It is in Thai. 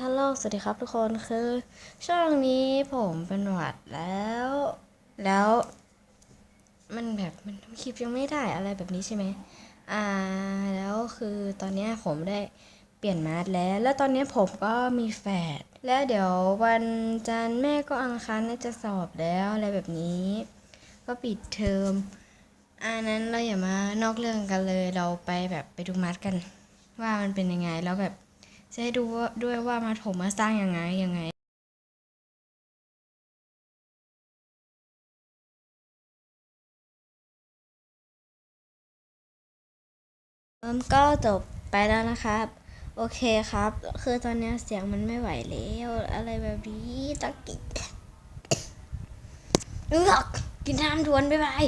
ฮัลโหล สวัสดีครับทุกคน คือ ช่วงนี้ผมเป็นหวัดแล้ว แล้ว มันแบบมันทำคลิปยังไม่ได้อะไรแบบนี้ใช่ไหมอ่า แล้วคือตอนนี้ผมได้เปลี่ยนมาสแล้ว แล้วตอนนี้ผมก็มีแฟด แล้วเดี๋ยววันจันทร์แม่ก็อังคารน่าจะสอบแล้วอะไรแบบนี้ ก็ปิดเทอมอันนั้นเราอย่ามานอกเรื่องกันเลย เราไปแบบไปดูมัดกัน ว่ามันเป็นยังไง แล้วแบบ จะให้ดูว่าด้วยว่ามัดผมมาสร้างยังไงยังไงเอิมก็จบไปแล้วนะครับ โอเคครับ คือตอนนี้เสียงมันไม่ไหวแล้วอะไรแบบนี้ตะกิดเอือกกินน้ำทวน บ๊ายบาย